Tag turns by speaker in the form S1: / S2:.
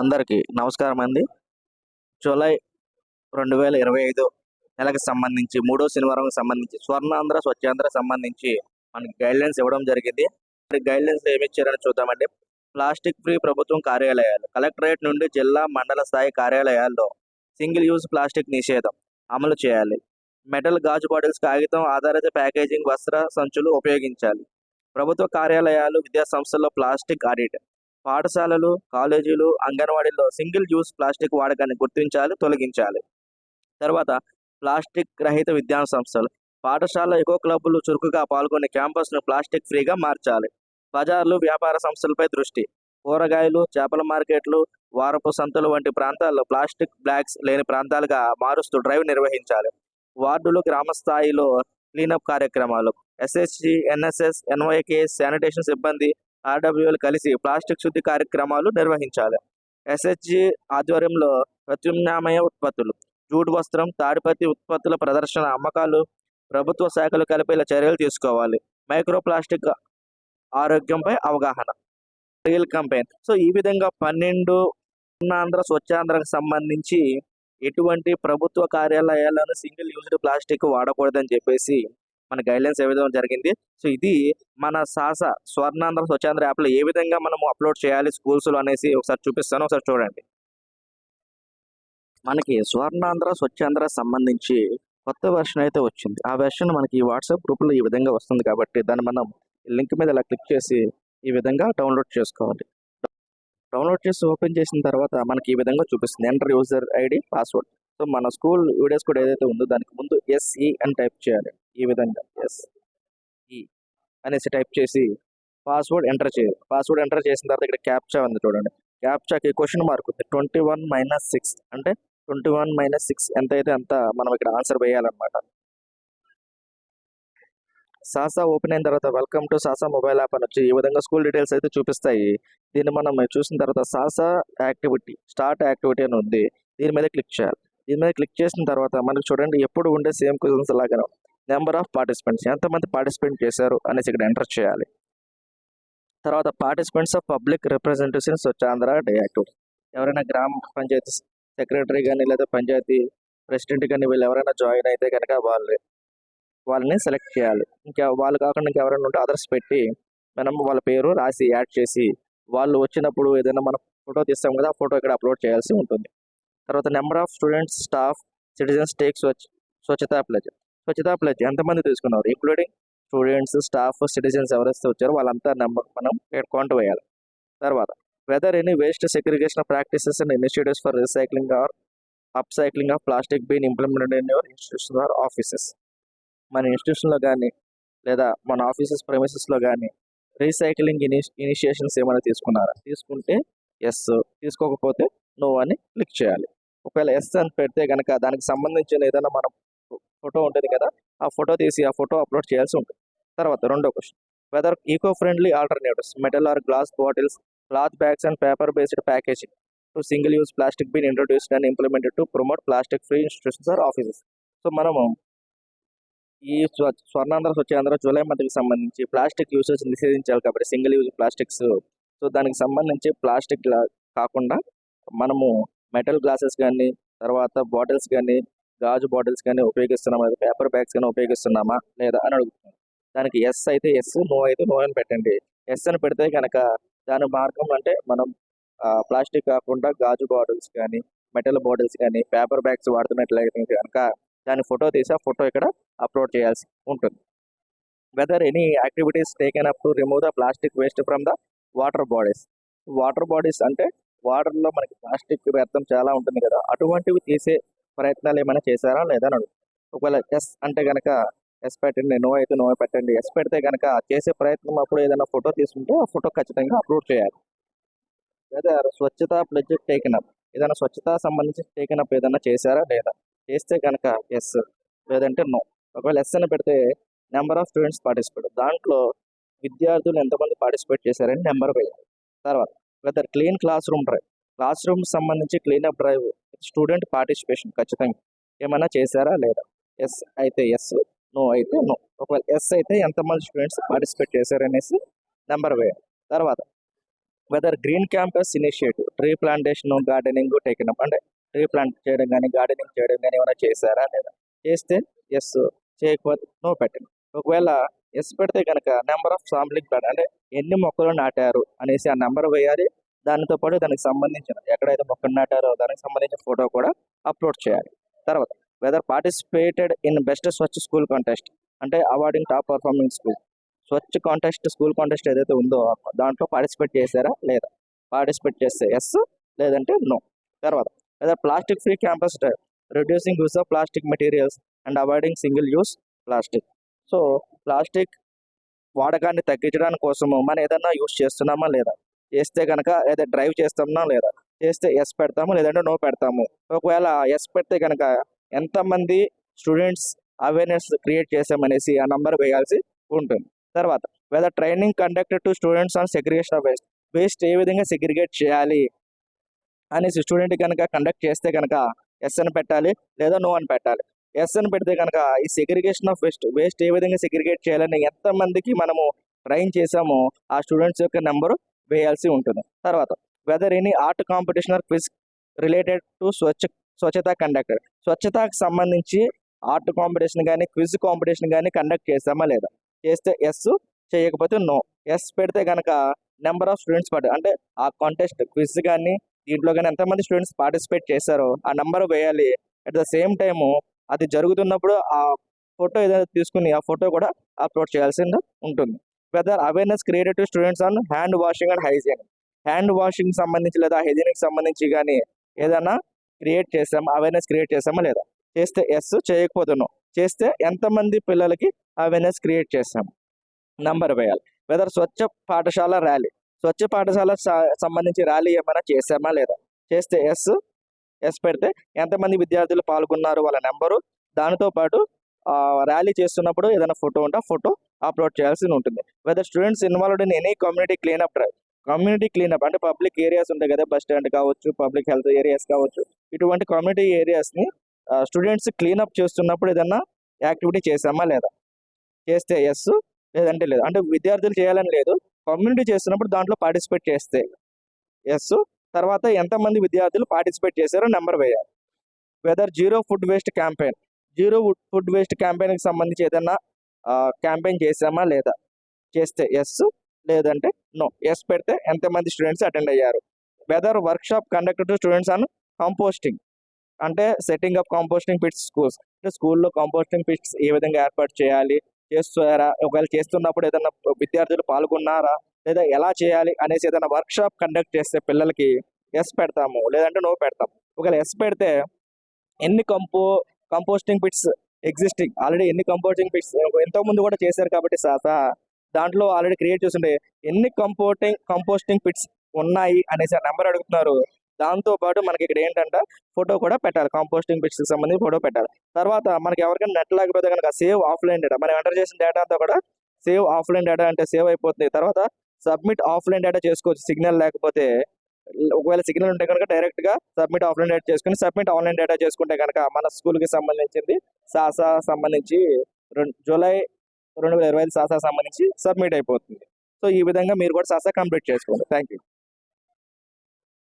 S1: అందరికీ నమస్కారం అండి. జూలై రెండు వేల ఇరవై ఐదు నెలకు సంబంధించి మూడో శనివారం సంబంధించి స్వర్ణాంధ్ర స్వచ్ఛాంధ్ర సంబంధించి మనకి గైడ్లైన్స్ ఇవ్వడం జరిగింది. మరి గైడ్లైన్స్ ఏమి ఇచ్చారని చూద్దామండి. ప్లాస్టిక్ ఫ్రీ ప్రభుత్వం కార్యాలయాలు కలెక్టరేట్ నుండి జిల్లా మండల స్థాయి కార్యాలయాల్లో సింగిల్ యూజ్ ప్లాస్టిక్ నిషేధం అమలు చేయాలి. మెటల్ గాజు బాటిల్స్ కాగితం ఆధారిత ప్యాకేజింగ్ వస్త్ర సంచులు ఉపయోగించాలి. ప్రభుత్వ కార్యాలయాలు విద్యా సంస్థల్లో ప్లాస్టిక్ ఆడిట్ పాఠశాలలు కాలేజీలు అంగన్వాడీల్లో సింగిల్ యూస్ ప్లాస్టిక్ వాడకాన్ని గుర్తించాలి తొలగించాలి. తర్వాత ప్లాస్టిక్ రహిత విద్యా సంస్థలు. పాఠశాల ఎకో క్లబ్లు చురుకుగా పాల్గొనే క్యాంపస్ను ప్లాస్టిక్ ఫ్రీగా మార్చాలి. బజార్లు వ్యాపార సంస్థలపై దృష్టి. కూరగాయలు చేపల మార్కెట్లు వారపు సంతలు వంటి ప్రాంతాల్లో ప్లాస్టిక్ బ్యాగ్స్ లేని ప్రాంతాలుగా మారుస్తూ డ్రైవ్ నిర్వహించాలి. వార్డులు గ్రామ స్థాయిలో క్లీనప్ కార్యక్రమాలు. ఎస్ఎస్జి ఎన్ఎస్ఎస్ ఎన్వైకే శానిటేషన్ సిబ్బంది ఆర్డబ్ల్యూలు కలిసి ప్లాస్టిక్ శుద్ధి కార్యక్రమాలు నిర్వహించాలి. ఎస్హెచ్జి ఆధ్వర్యంలో ప్రత్యామ్నాయ ఉత్పత్తులు జూట్ వస్త్రం తాడిపత్తి ఉత్పత్తుల ప్రదర్శన అమ్మకాలు ప్రభుత్వ శాఖలు కలిపేలా చర్యలు తీసుకోవాలి. మైక్రో ప్లాస్టిక్ ఆరోగ్యంపై అవగాహన. Real campaign. సో ఈ విధంగా పన్నెండు ఆంధ్ర స్వచ్ఛాంధ్రకు సంబంధించి ఎటువంటి ప్రభుత్వ కార్యాలయాలను సింగిల్ యూజ్డ్ ప్లాస్టిక్ వాడకూడదని చెప్పేసి మన గైడ్లైన్స్ ఏ విధంగా జరిగింది. సో ఇది మన సాస స్వర్ణాంధ్ర స్వచ్ఛాంధ్ర యాప్లో ఏ విధంగా మనం అప్లోడ్ చేయాలి స్కూల్స్లో అనేసి ఒకసారి చూపిస్తాను ఒకసారి చూడండి. మనకి స్వర్ణాంధ్ర స్వచ్ఛాంధ్ర సంబంధించి కొత్త వెర్షన్ అయితే వచ్చింది. ఆ వెర్షన్ మనకి వాట్సాప్ గ్రూప్లో ఈ విధంగా వస్తుంది కాబట్టి దాన్ని మనం లింక్ మీద ఇలా క్లిక్ చేసి ఈ విధంగా డౌన్లోడ్ చేసుకోవాలి. డౌన్లోడ్ చేసి ఓపెన్ చేసిన తర్వాత మనకి ఈ విధంగా చూపిస్తుంది. Enter user ID password so మన స్కూల్ వీడియోస్ కూడా ఏదైతే ఉందో దానికి ముందు ఎస్ఈ e అని టైప్ చేయాలి. ఈ విధంగా ఎస్ఈ e అనేసి టైప్ చేసి పాస్వర్డ్ ఎంటర్ చేయాలి. పాస్వర్డ్ ఎంటర్ చేసిన తర్వాత ఇక్కడ క్యాప్చా ఉంది చూడండి. క్యాప్చాకి క్వశ్చన్ మార్క్ ఉంది. ట్వంటీ వన్ మైనస్ సిక్స్ అంటే ట్వంటీ వన్ మైనస్ సిక్స్ ఎంత అయితే అంత మనం ఇక్కడ ఆన్సర్ వేయాలన్నమాట. సాసా ఓపెన్ అయిన తర్వాత welcome to Sasa mobile app అని వచ్చి ఈ విధంగా స్కూల్ డీటెయిల్స్ అయితే చూపిస్తాయి. దీన్ని మనం చూసిన తర్వాత సాసా యాక్టివిటీ స్టార్ట్ యాక్టివిటీ అని ఉంది. దీని మీద క్లిక్ చేయాలి. దీని మీద క్లిక్ చేసిన తర్వాత మనకు చూడండి ఎప్పుడు ఉండే సేమ్ క్వశ్చన్స్ లాగా నెంబర్ ఆఫ్ పార్టిసిపెంట్స్ ఎంతమంది పార్టిసిపేట్ చేశారు అనేసి ఇక్కడ ఎంటర్ చేయాలి. తర్వాత participants of public representations Andhra day ఎవరైనా గ్రామ పంచాయతీ సెక్రటరీ కానీ లేదా పంచాయతీ ప్రెసిడెంట్ కానీ వీళ్ళు ఎవరైనా జాయిన్ అయితే కనుక వాళ్ళు వాళ్ళని సెలెక్ట్ చేయాలి. ఇంకా వాళ్ళు కాకుండా ఇంకా ఎవరైనా ఉంటే అదర్స్ పెట్టి మనం వాళ్ళ పేరు రాసి యాడ్ చేసి వాళ్ళు వచ్చినప్పుడు ఏదైనా మనం ఫోటో తీస్తాం కదా ఆ ఫోటో ఇక్కడ అప్లోడ్ చేయాల్సి ఉంటుంది. తర్వాత number of students staff citizens take Swachh Swachhata pledge Swachhata pledge ఎంతమంది తీసుకున్నారు? ఇంక్లూడింగ్ స్టూడెంట్స్ స్టాఫ్ సిటిజన్స్ ఎవరైతే వచ్చారో వాళ్ళంతా నెంబర్ మనం కౌంట్ వేయాలి. తర్వాత whether any waste segregation practices and initiatives for recycling or upcycling of plastic been implemented in your institution or offices మన ఇన్స్టిట్యూషన్లో కానీ లేదా మన ఆఫీసెస్ ప్రెమిసెస్లో కానీ రీసైక్లింగ్ ఇని ఇనిషియేషన్స్ ఏమైనా తీసుకున్నారా? తీసుకుంటే ఎస్ తీసుకోకపోతే నో అని క్లిక్ చేయాలి. ఒకవేళ ఎస్ అని పెడితే కనుక దానికి సంబంధించిన ఏదైనా మనం ఫోటో ఉంటుంది కదా ఆ ఫోటో తీసి ఆ ఫోటో అప్లోడ్ చేయాల్సి ఉంటుంది. తర్వాత రెండో question whether eco friendly alternatives metal or glass bottles cloth bags and paper based packaging to single use plastic been introduced and implemented to promote plastic free institutions or offices so మనము ఈ స్వ Swarnandhra Swachhandhra July మంత్కి సంబంధించి plastic usage నిషేధించాలి కాబట్టి single use plastics. So దానికి సంబంధించి plastic కాకుండా మనము మెటల్ గ్లాసెస్ కానీ తర్వాత బాటిల్స్ కానీ గాజు బాటిల్స్ కానీ ఉపయోగిస్తున్నామా? లేదా పేపర్ బ్యాగ్స్ కానీ ఉపయోగిస్తున్నామా? లేదా అని అడుగుతున్నాం దానికి ఎస్ అయితే ఎస్ నో అయితే నో అని పెట్టండి. ఎస్ అని పెడితే కనుక దాని మార్గం అంటే మనం ప్లాస్టిక్ కాకుండా గాజు బాటిల్స్ కానీ మెటల్ బాటిల్స్ కానీ పేపర్ బ్యాగ్స్ వాడుతున్నట్లయితే కనుక దాని ఫోటో తీసి ఆ ఫోటో ఇక్కడ అప్లోడ్ చేయాల్సి ఉంటుంది. Whether any activities taken up to remove the plastic waste from the water bodies water bodies అంటే వాటర్లో మనకి ప్లాస్టిక్ వ్యర్థం చాలా ఉంటుంది కదా. అటువంటివి తీసే ప్రయత్నాలు ఏమైనా చేశారా లేదా అని ఒకవేళ ఎస్ అంటే కనుక ఎస్ పెట్టండి నో అయితే నో పెట్టండి ఎస్ పెడితే కనుక చేసే ప్రయత్నం అప్పుడు ఏదైనా ఫోటో తీసుకుంటే ఆ ఫోటో ఖచ్చితంగా అప్లోడ్ చేయాలి. లేదా స్వచ్ఛత ప్లెజ్ టేకెన్ అప్ ఏదైనా స్వచ్ఛత సంబంధించి టేకెన్ అప్ ఏదైనా చేశారా లేదా? చేస్తే కనుక ఎస్ లేదంటే నో ఒకవేళ ఎస్ అని పెడితే నెంబర్ ఆఫ్ స్టూడెంట్స్ పార్టిసిపేట్ దాంట్లో విద్యార్థులు ఎంతమంది పార్టిసిపేట్ చేశారని నెంబర్ వేయాలి. తర్వాత whether clean classroom drive classroom సంబంధించి క్లీనప్ డ్రైవ్ స్టూడెంట్ పార్టిసిపేషన్ ఖచ్చితంగా. ఏమైనా చేశారా? లేదా? ఎస్ అయితే ఎస్ నో అయితే నో ఒకవేళ ఎస్ అయితే ఎంతమంది స్టూడెంట్స్ పార్టిసిపేట్ చేశారనేసి నెంబర్ వేయాలి తర్వాత whether green campus initiative tree plantation gardening taken అంటే ట్రీ ప్లాంట్ చేయడం కానీ గార్డెనింగ్ చేయడం కానీ ఏమైనా చేశారా? లేదా? చేస్తే ఎస్ చేయకపోతే నో పెట్టండి. ఒకవేళ ఎస్ పెడితే కనుక నెంబర్ ఆఫ్ సాంప్లింగ్ ప్లాంట్ అంటే ఎన్ని మొక్కలు నాటారు? అనేసి ఆ నెంబర్ వేయాలి. దానితో పాటు దానికి సంబంధించిన ఎక్కడైతే మొక్కలు నాటారో దానికి సంబంధించిన ఫోటో కూడా అప్లోడ్ చేయాలి. తర్వాత whether participated in best Swachh school contest అంటే awarding top performing school Swachh contest school contest ఏదైతే ఉందో దాంట్లో పార్టిసిపేట్ చేశారా? లేదా? పార్టిసిపేట్ చేస్తే ఎస్ లేదంటే నో తర్వాత లేదా plastic free campus drive reducing use of plastic materials and avoiding single use plastic so plastic వాడకాన్ని తగ్గించడానికి కోసము మనం ఏదన్నా యూస్ చేస్తున్నామా లేదా? చేస్తే కనుక ఏదో డ్రైవ్ చేస్తామా లేదా? చేస్తే ఎస్ పెడతాము లేదంటే నో పెడతాము. ఒకవేళ ఎస్ పెడితే కనుక ఎంతమంది స్టూడెంట్స్ అవేర్నెస్ క్రియేట్ చేసామనేసి ఆ నంబర్ వేయాల్సి ఉంటుంది. తర్వాత whether training conducted to students on segregation of waste waste ఏ విధంగా సెగ్రిగేట్ చేయాలి అనేసి స్టూడెంట్ కనుక కండక్ట్ చేస్తే కనుక ఎస్ అని పెట్టాలి లేదా నో అని పెట్టాలి. ఎస్ అని పెడితే కనుక ఈ సెగ్రిగేషన్ ఆఫ్ వేస్ట్ వేస్ట్ ఏ విధంగా సెగ్రిగేట్ చేయాలని ఎంతమందికి మనము ట్రైన్ చేసామో ఆ స్టూడెంట్స్ యొక్క నెంబరు వేయాల్సి ఉంటుంది. తర్వాత whether any art competition or quiz related to Swachh Swachhata conductor స్వచ్ఛతకు సంబంధించి ఆర్ట్ కాంపిటీషన్ కానీ క్విజ్ కాంపిటీషన్ కానీ కండక్ట్ చేస్తామా లేదా? చేస్తే ఎస్ చేయకపోతే నో ఎస్ పెడితే కనుక నెంబర్ ఆఫ్ స్టూడెంట్స్ పడు అంటే ఆ కాంటెస్ట్ క్విజ్ కానీ దీంట్లో కానీ ఎంతమంది స్టూడెంట్స్ పార్టిసిపేట్ చేశారో ఆ నెంబర్ వేయాలి. అట్ ద సేమ్ టైము అది జరుగుతున్నప్పుడు ఆ ఫోటో ఏదైతే తీసుకుని ఆ ఫోటో కూడా అప్లోడ్ చేయాల్సి ఉంటుంది. Whether awareness created to students on hand washing and hygiene hand washing సంబంధించి లేదా హైజీనిక్ సంబంధించి కానీ ఏదైనా క్రియేట్ చేసామా అవేర్నెస్ క్రియేట్ చేసామా లేదా? చేస్తే ఎస్ చేయకపోతున్నాం చేస్తే ఎంతమంది పిల్లలకి అవేర్నెస్ క్రియేట్ చేసాము నంబర్ వేయాలి. వెదర్ స్వచ్ఛ పాఠశాల ర్యాలీ స్వచ్ఛ పాఠశాల సంబంధించి ర్యాలీ ఏమైనా చేసామా లేదా? చేస్తే ఎస్ ఎస్ పెడితే ఎంతమంది విద్యార్థులు పాల్గొన్నారు వాళ్ళ నెంబరు దానితో పాటు ర్యాలీ చేస్తున్నప్పుడు ఏదైనా ఫోటో ఉంటే ఫోటో అప్లోడ్ చేయాల్సి ఉంటుంది. Whether students involved in any community cleanup drive community cleanup అంటే పబ్లిక్ ఏరియాస్ ఉంటాయి కదా బస్ స్టాండ్ కావచ్చు పబ్లిక్ హెల్త్ ఏరియాస్ కావచ్చు ఇటువంటి కమ్యూనిటీ ఏరియాస్ని స్టూడెంట్స్ క్లీనప్ చేస్తున్నప్పుడు ఏదన్నా యాక్టివిటీ చేసామా లేదా? చేస్తే ఎస్ లేదంటే లేదు. అంటే విద్యార్థులు చేయాలని లేదు. కమ్యూనిటీ చేస్తున్నప్పుడు దాంట్లో పార్టిసిపేట్ చేస్తే ఎస్ తర్వాత ఎంతమంది విద్యార్థులు పార్టిసిపేట్ చేశారో నెంబర్ వేయాలి. Whether zero food waste campaign zero food waste క్యాంపెయిన్కి సంబంధించి ఏదైనా క్యాంపెయిన్ చేసామా లేదా? చేస్తే ఎస్ లేదంటే నో ఎస్ పెడితే ఎంతమంది స్టూడెంట్స్ అటెండ్ అయ్యారు? Whether workshop conducted to students on composting అంటే setting up composting pits schools అంటే స్కూల్లో కంపోస్టింగ్ పిట్స్ ఏ విధంగా ఏర్పాటు చేయాలి? చేస్తారా? ఒకవేళ చేస్తున్నప్పుడు ఏదైనా విద్యార్థులు పాల్గొన్నారా? లేదా ఎలా చేయాలి? అనేసి ఏదైనా వర్క్ షాప్ కండక్ట్ చేస్తే పిల్లలకి ఎస్ పెడతాము లేదంటే నో పెడతాం ఒకవేళ ఎస్ పెడితే ఎన్ని compo composting pits existing already ఎన్ని కంపోస్టింగ్ పిట్స్ ఎంతో ముందు కూడా చేశారు కాబట్టి సాత దాంట్లో ఆల్రెడీ క్రియేట్ చేస్తుండే ఎన్ని కంపోటింగ్ కంపోస్టింగ్ పిట్స్ ఉన్నాయి అనేసి నెంబర్ అడుగుతున్నారు. దాంతో పాటు మనకి ఇక్కడ ఏంటంటే ఫోటో కూడా పెట్టాలి. కంపోస్టింగ్ పిట్స్కి సంబంధించి ఫోటో పెట్టాలి. తర్వాత మనకి ఎవరికైనా నెట్ లేకపోతే కనుక సేవ్ ఆఫ్లైన్ డేటా మనం ఎంటర్ చేసిన డేటా అంతా కూడా సేవ్ ఆఫ్లైన్ డేటా అంటే సేవ్ అయిపోతుంది. తర్వాత సబ్మిట్ ఆఫ్లైన్ డేటా చేసుకోవచ్చు. సిగ్నల్ లేకపోతే ఒకవేళ సిగ్నల్ ఉంటే కనుక డైరెక్ట్గా సబ్మిట్ ఆఫ్లైన్ డేటా చేసుకుని సబ్మిట్ ఆన్లైన్ డేటా చేసుకుంటే కనుక మన స్కూల్కి సంబంధించింది సాసా సంబంధించి రెండు జూలై రెండు వేల ఇరవై ఐదు సాసా సంబంధించి సబ్మిట్ అయిపోతుంది. సో ఈ విధంగా మీరు కూడా సాసా కంప్లీట్ చేసుకోండి. Thank you